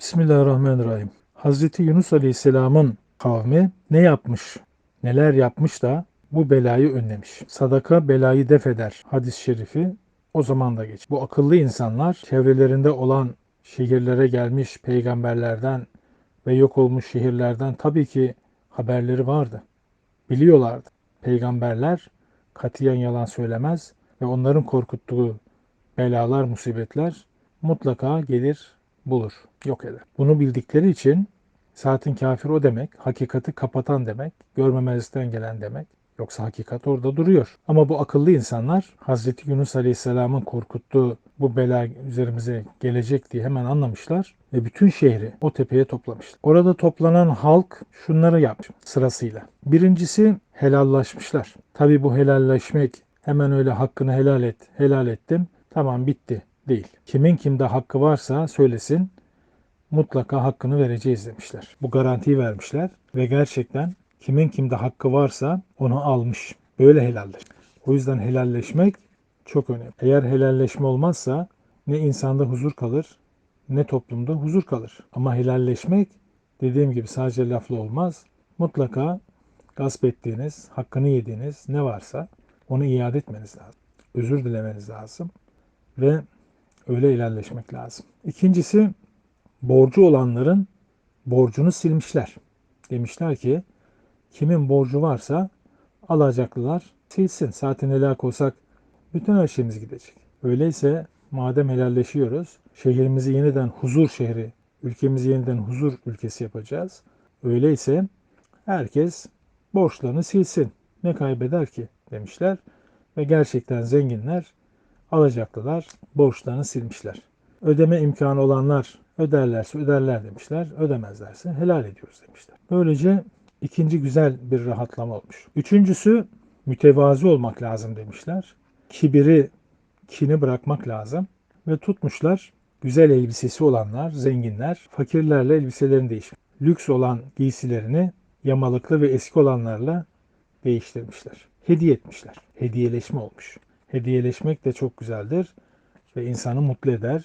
Bismillahirrahmanirrahim. Hazreti Yunus Aleyhisselam'ın kavmi ne yapmış, neler yapmış da bu belayı önlemiş. Sadaka belayı def eder hadis-i şerifi o zaman da geç. Bu akıllı insanlar çevrelerinde olan şehirlere gelmiş peygamberlerden ve yok olmuş şehirlerden tabii ki haberleri vardı. Biliyorlardı. Peygamberler katiyen yalan söylemez ve onların korkuttuğu belalar, musibetler mutlaka gelir, bulur, yok eder. Bunu bildikleri için saatin kafir o demek, hakikati kapatan demek, görmemezlikten gelen demek. Yoksa hakikat orada duruyor. Ama bu akıllı insanlar Hazreti Yunus Aleyhisselam'ın korkuttuğu bu bela üzerimize gelecek diye hemen anlamışlar ve bütün şehri o tepeye toplamışlar. Orada toplanan halk şunları yapmış sırasıyla. Birincisi helallaşmışlar. Tabi bu helalleşmek hemen öyle hakkını helal et, helal ettim, tamam bitti değil. Kimin kimde hakkı varsa söylesin, mutlaka hakkını vereceğiz demişler. Bu garantiyi vermişler ve gerçekten kimin kimde hakkı varsa onu almış. Böyle helalleş. O yüzden helalleşmek çok önemli. Eğer helalleşme olmazsa ne insanda huzur kalır ne toplumda huzur kalır. Ama helalleşmek dediğim gibi sadece lafla olmaz. Mutlaka gasp ettiğiniz, hakkını yediğiniz ne varsa onu iade etmeniz lazım. Özür dilemeniz lazım ve öyle ilerleşmek lazım. İkincisi borcu olanların borcunu silmişler. Demişler ki kimin borcu varsa alacaklılar silsin. Zaten helak olsak bütün her şeyimiz gidecek. Öyleyse madem helalleşiyoruz, şehrimizi yeniden huzur şehri, ülkemizi yeniden huzur ülkesi yapacağız. Öyleyse herkes borçlarını silsin. Ne kaybeder ki demişler ve gerçekten zenginler alacaklılar borçlarını silmişler. Ödeme imkanı olanlar öderlerse öderler demişler. Ödemezlerse helal ediyoruz demişler. Böylece ikinci güzel bir rahatlama olmuş. Üçüncüsü mütevazi olmak lazım demişler. Kibiri, kini bırakmak lazım. Ve tutmuşlar güzel elbisesi olanlar, zenginler, fakirlerle elbiselerini değişmiş. Lüks olan giysilerini yamalıklı ve eski olanlarla değiştirmişler. Hediye etmişler. Hediyeleşme olmuş. Hediyeleşmek de çok güzeldir ve insanı mutlu eder.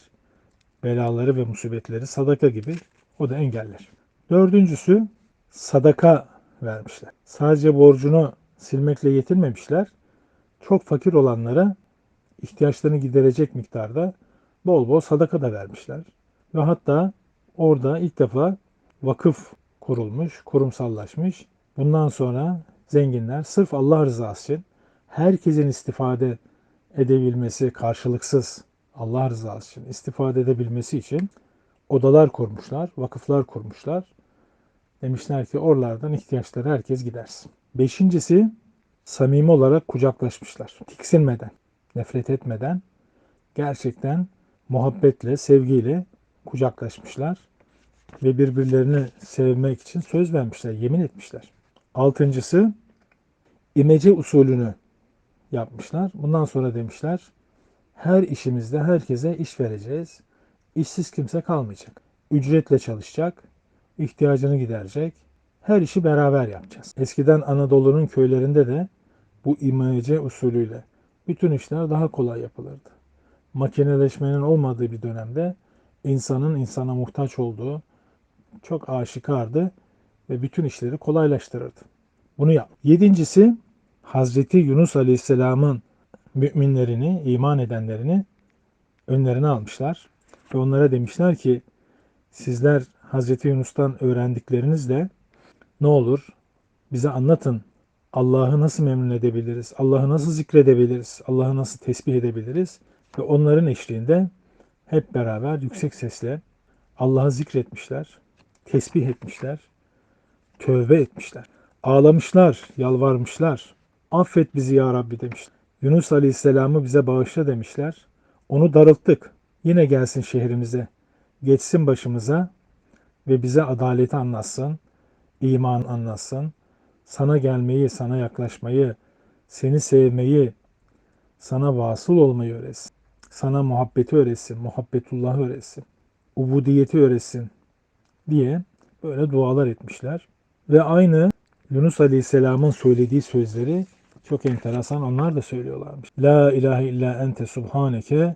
Belaları ve musibetleri sadaka gibi o da engeller. Dördüncüsü sadaka vermişler. Sadece borcunu silmekle yetinmemişler. Çok fakir olanlara ihtiyaçlarını giderecek miktarda bol bol sadaka da vermişler. Ve hatta orada ilk defa vakıf kurulmuş, kurumsallaşmış. Bundan sonra zenginler sırf Allah rızası için herkesin istifade edebilmesi karşılıksız Allah rızası için istifade edebilmesi için odalar kurmuşlar, vakıflar kurmuşlar. Demişler ki oralardan ihtiyaçları herkes gidersin. Beşincisi samimi olarak kucaklaşmışlar. Tiksinmeden, nefret etmeden gerçekten muhabbetle, sevgiyle kucaklaşmışlar ve birbirlerini sevmek için söz vermişler, yemin etmişler. Altıncısı imece usulünü yapmışlar. Bundan sonra demişler her işimizde herkese iş vereceğiz. İşsiz kimse kalmayacak. Ücretle çalışacak, ihtiyacını giderecek. Her işi beraber yapacağız. Eskiden Anadolu'nun köylerinde de bu imece usulüyle bütün işler daha kolay yapılırdı. Makineleşmenin olmadığı bir dönemde insanın insana muhtaç olduğu çok aşikardı ve bütün işleri kolaylaştırırdı. Bunu yap. Yedincisi Hazreti Yunus Aleyhisselam'ın müminlerini, iman edenlerini önlerine almışlar. Ve onlara demişler ki sizler Hazreti Yunus'tan öğrendiklerinizle ne olur bize anlatın. Allah'ı nasıl memnun edebiliriz? Allah'ı nasıl zikredebiliriz? Allah'ı nasıl tesbih edebiliriz? Ve onların eşliğinde hep beraber yüksek sesle Allah'ı zikretmişler, tesbih etmişler, tövbe etmişler. Ağlamışlar, yalvarmışlar. Affet bizi ya Rabbi demişler. Yunus Aleyhisselam'ı bize bağışla demişler. Onu darılttık. Yine gelsin şehrimize. Geçsin başımıza ve bize adaleti anlatsın. iman anlatsın. Sana gelmeyi, sana yaklaşmayı, seni sevmeyi, sana vasıl olmayı öğretsin. Sana muhabbeti öğretsin, muhabbetullahı öğretsin. Ubudiyeti öğretsin diye böyle dualar etmişler. Ve aynı Yunus Aleyhisselam'ın söylediği sözleri çok enteresan onlar da söylüyorlarmış. La ilahe illa ente subhaneke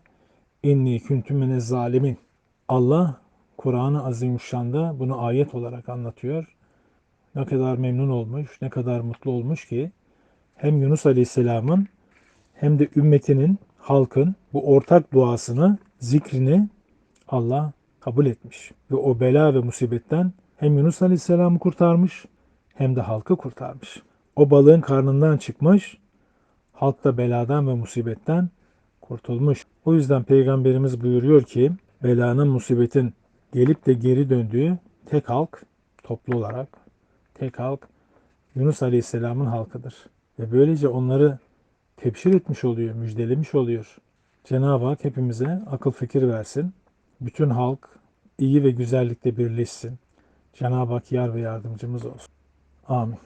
inni kuntu minez zalimin. Allah Kur'an-ı Azimüşşan'da bunu ayet olarak anlatıyor. Ne kadar memnun olmuş, ne kadar mutlu olmuş ki hem Yunus Aleyhisselam'ın hem de ümmetinin, halkın bu ortak duasını, zikrini Allah kabul etmiş. Ve o bela ve musibetten hem Yunus Aleyhisselam'ı kurtarmış hem de halkı kurtarmış. O balığın karnından çıkmış, halk da beladan ve musibetten kurtulmuş. O yüzden Peygamberimiz buyuruyor ki belanın, musibetin gelip de geri döndüğü tek halk toplu olarak tek halk Yunus Aleyhisselam'ın halkıdır. Ve böylece onları tebşir etmiş oluyor, müjdelemiş oluyor. Cenab-ı Hak hepimize akıl fikir versin. Bütün halk iyi ve güzellikte birleşsin. Cenab-ı Hak yar ve yardımcımız olsun. Amin.